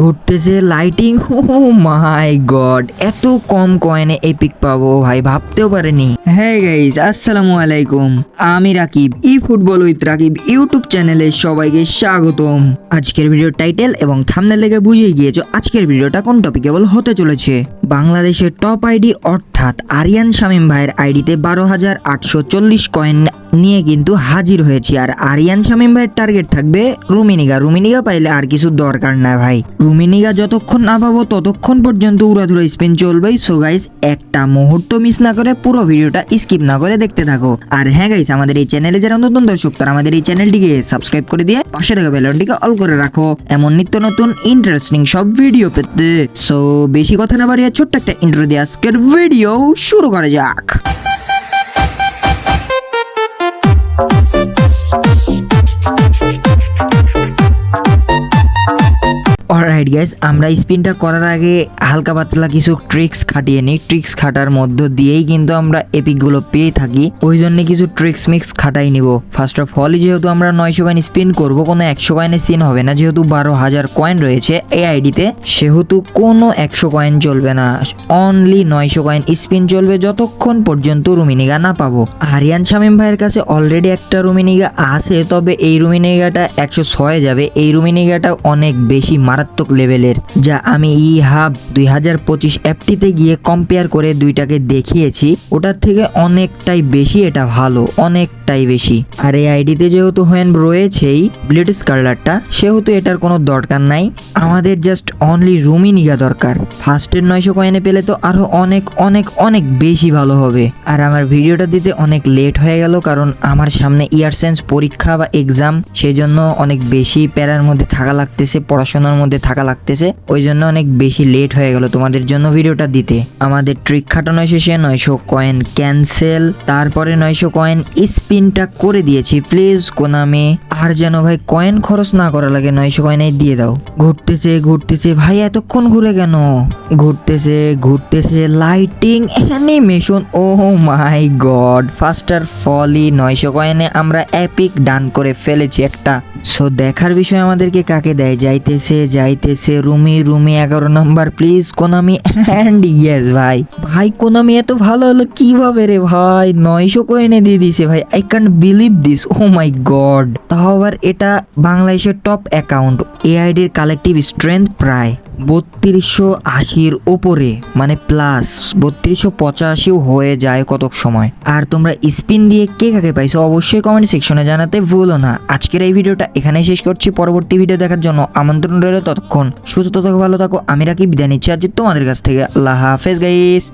ঘুরতেছে lighting O my god এত কম কয়েনে epic পাবো ভাই, ভাবতেও পারেনি। হ্যাঁ গাইজ আসসালামু আলাইকুম, আমি রাকিব ই ফুটবল উইথ রাকিব ইউটিউব চ্যানেলে সবাইকে স্বাগতম। আজকের ভিডিও টাইটেল এবং থামনে লেগে বুঝিয়ে গিয়েছো আজকের ভিডিওটা কোন টপিকে বল হতে চলেছে। বাংলাদেশের টপ আইডি অর্থাৎ আরিয়ান শামীম ভাইয়ের আইডিতে বারো হাজার আটশো চল্লিশ কয়েন নিয়ে কিন্তু হাজির হয়েছি। আর আরিয়ান শামীম ভাইয়ের টার্গেট থাকবে রুমিনিগা। রুমিনিগা পাইলে আর কিছু দরকার না ভাই। রুমিনিগা যতক্ষণ না পাবো ততক্ষণ পর্যন্ত উড়াধুরা স্পিন চলবে। সো গাইস একটা মুহূর্ত মিস না করে পুরো ভিডিওটা স্কিপ না করে দেখতে থাকো। আর হ্যাঁ গাইস আমাদের এই চ্যানেলে যারা নতুন দর্শক, তারা আমাদের এই চ্যানেলটিকে সাবস্ক্রাইব করে দিয়ে পাশে থাকা বেলনটিকে অল করে রাখো। এমন নিত্য নতুন ইন্টারেস্টিং সব ভিডিও পেতে। সো বেশি কথা না বাড়িয়ে ছোট্ট একটা ইন্ট্রো দিয়ে আজকের ভিডিও শুরু করা যাক। অলরাইট গাইস আমরা স্পিনটা করার আগে হালকা পাতলা কিছু ট্রিক্স খাটিয়ে নিই। ট্রিক্স খাটার মধ্য দিয়েই কিন্তু আমরা এপিকগুলো পেয়ে থাকি। ওই জন্য কিছু ট্রিক্স মিক্স খাটাই নিব। ফার্স্ট অফ অল যেহেতু আমরা নয়শো কয়েন স্পিন করব, কোনো একশো কয়েনের সিন হবে না। যেহেতু বারো হাজার কয়েন রয়েছে, এই আইডিতে সেহেতু কোনো একশো কয়েন চলবে না। অনলি নয়শো কয়েন স্পিন চলবে যতক্ষণ পর্যন্ত রুমিনিগা না পাবো। আরিয়ান শামীম ভাইয়ের কাছে অলরেডি একটা রুমিনিগা আছে, তবে এই রুমিনিগাটা একশো ছয় যাবে। এই রুমিনিগাটা অনেক বেশি মারাত্মক লেভেলের যা আমি ই হাব দুই হাজার পঁচিশ অ্যাপটিতে গিয়ে কম্পেয়ার করে দুইটাকে দেখিয়েছি, ওটার থেকে অনেকটাই বেশি এটা ভালো, অনেকটাই বেশি। আর এই আইডিতে যেহেতু হোয়েন রয়েছেই ব্লেড স্কারলারটা সেহেতু এটার কোনো দরকার নাই। আমাদের জাস্ট অনলি রুমিনিগা দরকার। ফার্স্টের নয়শো কয়েনে পেলে তো আরও অনেক অনেক অনেক বেশি ভালো হবে। আর আমার ভিডিওটা দিতে অনেক লেট হয়ে গেল, কারণ আমার সামনে ইয়ার সেন্স পরীক্ষা বা এক্সাম সেই জন্য অনেক বেশি প্যারার মধ্যে থাকা লাগতেছে, পড়াশোনার মধ্যে থাকা লাগতেছে ওই জন্য অনেক বেশি লেট হয়ে গেল তোমাদের জন্য ভিডিওটা দিতে। আমাদের ট্রিক খাটানো শেষে নয়শো কয়েন ক্যান্সেল তারপরে নয়শো কয়েন স্পিনটা করে দিয়েছি। প্লিজ কোনামে আর যেন ভাই কয়েন খরচ না করা লাগে, নয়শো কয়েনে দিয়ে দাও। ঘুরতেছে ঘুরতেছে, ভাই এতক্ষণ ঘুরে কেন? ঘুরতেছে ঘুরতেছে lighting animation oh my god faster ফলি নয়শো কয়েনে আমরা অ্যাপিক ডান করে ফেলেছি একটা। সো দেখার বিষয় আমাদেরকে কাকে দেয়? যাইতেছে। যাইতেছে রুমি রুমি, এগারো number please Konami and yes ভাই। ভাই, কোনামি এত ভালো হলো কীভাবে রে ভাই? নয়শো কয়েনে দিয়ে দিছে ভাই। I can't believe this oh my god তাও আবার এটা বাংলাদেশের টপ অ্যাকাউন্ট এআইডির কালেকটিভ স্ট্রেংথ প্রায় বত্রিশশো আশির ওপরে মানে প্লাস বত্রিশশো পঁচাশিও হয়ে যায় কতক সময়। আর তোমরা স্পিন দিয়ে কে কাকে পাইছো অবশ্যই কমেন্ট সেকশনে জানাতে ভুলো না। আজকের এই ভিডিওটা এখানে শেষ করছি। পরবর্তী ভিডিও দেখার জন্য আমন্ত্রণ রইল ততক্ষণ সুস্থ থাকো, ভালো থাকো। আমি রাখি বিদায় নিচ্ছি আজ তোমাদের কাছ থেকে। আল্লাহ হাফেজ গাইস